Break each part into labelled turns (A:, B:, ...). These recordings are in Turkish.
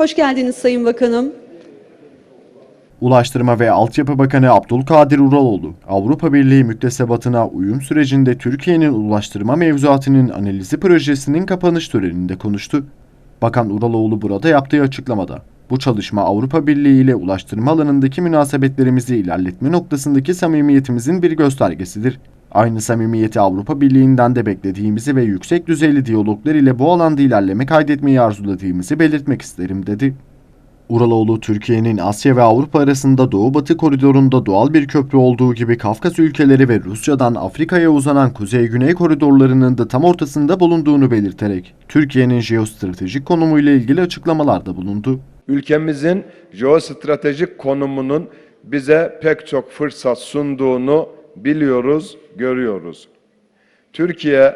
A: Hoş geldiniz Sayın Bakanım.
B: Ulaştırma ve Altyapı Bakanı Abdülkadir Uraloğlu, Avrupa Birliği müktesebatına uyum sürecinde Türkiye'nin ulaştırma mevzuatının analizi projesinin kapanış töreninde konuştu. Bakan Uraloğlu burada yaptığı açıklamada, bu çalışma Avrupa Birliği ile ulaştırma alanındaki münasebetlerimizi ilerletme noktasındaki samimiyetimizin bir göstergesidir. Aynı samimiyeti Avrupa Birliği'nden de beklediğimizi ve yüksek düzeyli diyaloglar ile bu alanda ilerleme kaydetmeyi arzuladığımızı belirtmek isterim dedi. Uraloğlu, Türkiye'nin Asya ve Avrupa arasında Doğu-Batı koridorunda doğal bir köprü olduğu gibi Kafkas ülkeleri ve Rusya'dan Afrika'ya uzanan Kuzey-Güney koridorlarının da tam ortasında bulunduğunu belirterek, Türkiye'nin jeostratejik konumuyla ilgili açıklamalarda bulundu.
C: ülkemizin jeostratejik konumunun bize pek çok fırsat sunduğunu biliyoruz, görüyoruz. Türkiye,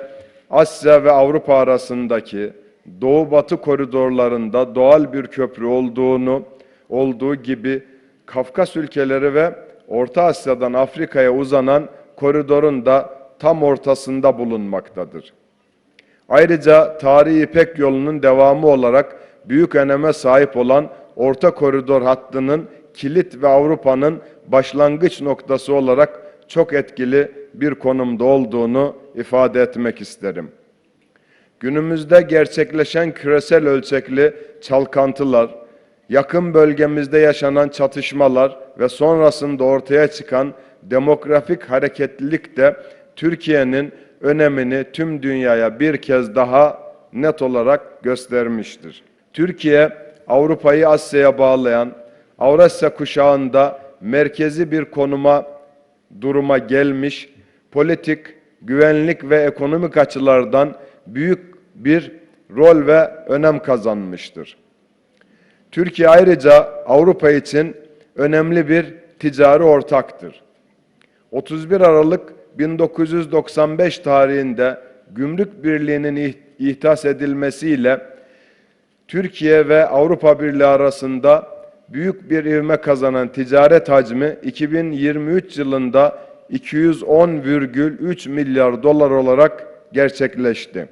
C: Asya ve Avrupa arasındaki Doğu-Batı koridorlarında doğal bir köprü olduğunu, olduğu gibi Kafkas ülkeleri ve Orta Asya'dan Afrika'ya uzanan koridorun da tam ortasında bulunmaktadır. Ayrıca tarihi İpek yolunun devamı olarak büyük öneme sahip olan Orta Koridor hattının kilit ve Avrupa'nın başlangıç noktası olarak çok etkili bir konumda olduğunu ifade etmek isterim. Günümüzde gerçekleşen küresel ölçekli çalkantılar, yakın bölgemizde yaşanan çatışmalar ve sonrasında ortaya çıkan demografik hareketlilik de Türkiye'nin önemini tüm dünyaya bir kez daha net olarak göstermiştir. Türkiye, Avrupa'yı Asya'ya bağlayan Avrasya kuşağında merkezi bir konuma duruma gelmiş, politik, güvenlik ve ekonomik açılardan büyük bir rol ve önem kazanmıştır. Türkiye ayrıca Avrupa için önemli bir ticari ortaktır. 31 Aralık 1995 tarihinde Gümrük Birliği'nin ih- ihdas edilmesiyle Türkiye ve Avrupa Birliği arasında büyük bir ivme kazanan ticaret hacmi 2023 yılında 210,3 milyar dolar olarak gerçekleşti.